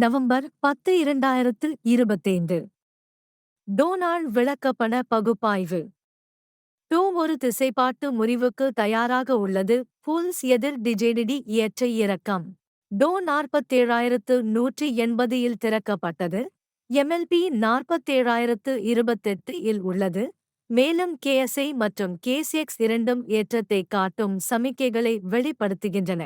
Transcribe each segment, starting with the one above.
November பத்து இரண்டாயிரத்து இருபத்தைந்து. டோனால்ட் விளக்கப்பட பகுப்பாய்வு. டோ ஒரு திசைப்பாட்டு முறிவுக்கு தயாராக உள்ளது. புல்ஸ் எதிர் டிஜேடிடி ஏற்ற இறக்கம். டோ நாற்பத்தேழாயிரத்து நூற்றி எண்பது இல் திறக்கப்பட்டது. எம்எல்பி நாற்பத்தேழாயிரத்து இருபத்தெட்டு இல் உள்ளது. மேலும் கேஎஸ்ஐ மற்றும் கேசிஎக்ஸ் இரண்டும் ஏற்றத்தை காட்டும் சமிக்கைகளை வெளிப்படுத்துகின்றன.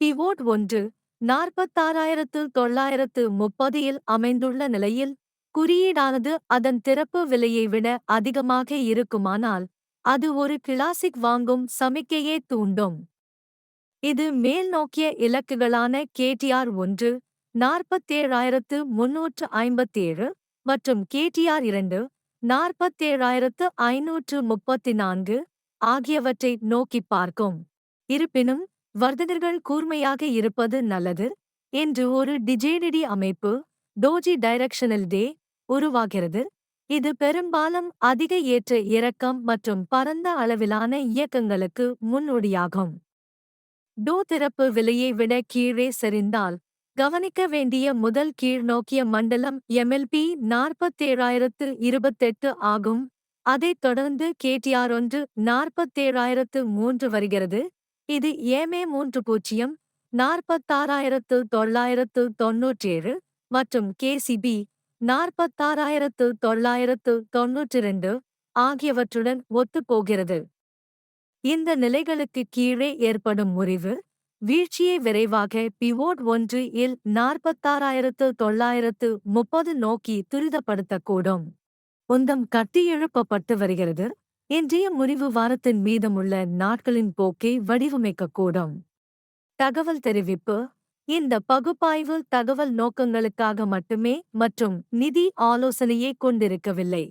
பிவோட் ஒன்று நாற்பத்தாறாயிரத்து தொள்ளாயிரத்து முப்பதில் அமைந்துள்ள நிலையில் குறியீடானது அதன் திறப்பு விலையை விட அதிகமாக இருக்குமானால் அது ஒரு கிளாசிக் வாங்கும் சமிக்கையே தூண்டும். இது மேல் நோக்கிய இலக்குகளான கேடிஆர் ஒன்று நாற்பத்தேழாயிரத்து முன்னூற்று ஐம்பத்தேழு மற்றும் கேடிஆர் இரண்டு நாற்பத்தேழாயிரத்து ஐநூற்று முப்பத்தி நான்கு ஆகியவற்றை நோக்கிப் பார்க்கும். இருப்பினும் வர்த்தகர்கள் கூர்மையாக இருப்பது நல்லது என்று ஒரு டிஜேடிடி அமைப்பு டோஜி டைரக்ஷனல் டே உருவாகிறது. இது பெரும்பாலும் அதிக ஏற்ற இறக்கம் மற்றும் பரந்த அளவிலான இயக்கங்களுக்கு முன்னோடியாகும். டோ திறப்பு விலையை விட கீழே சரிந்தால் கவனிக்க வேண்டிய முதல் கீழ்நோக்கிய மண்டலம் எம்எல்பி நாற்பத்தேழாயிரத்து இருபத்தெட்டு ஆகும். அதைத் தொடர்ந்து கேடிஆர் ஒன்று நாற்பத்தேழாயிரத்து மூன்று வருகிறது. இது ஏமே மூன்று பூஜ்ஜியம் நாற்பத்தாறாயிரத்து தொள்ளாயிரத்து தொன்னூற்றேழு மற்றும் கேசிபி நாற்பத்தாறாயிரத்து தொள்ளாயிரத்து தொன்னூற்றிரண்டு ஆகியவற்றுடன் ஒத்துப்போகிறது. இந்த நிலைகளுக்கு கீழே ஏற்படும் முறிவு வீழ்ச்சியை விரைவாக பிவோட் ஒன்று இல் நாற்பத்தாறாயிரத்து தொள்ளாயிரத்து முப்பது நோக்கி துரிதப்படுத்தக்கூடும். உந்தம் கட்டியெழுப்பப்பட்டு வருகிறது. இன்றைய முறிவு வாரத்தின் மீதமுள்ள நாட்களின் போக்கை வடிவமைக்கக்கூடும் தகவல் தெரிவிப்பு இந்த பகுப்பாய்வு தகவல் நோக்கங்களுக்காக மட்டுமே மற்றும் நிதி ஆலோசனையை கொண்டிருக்கவில்லை.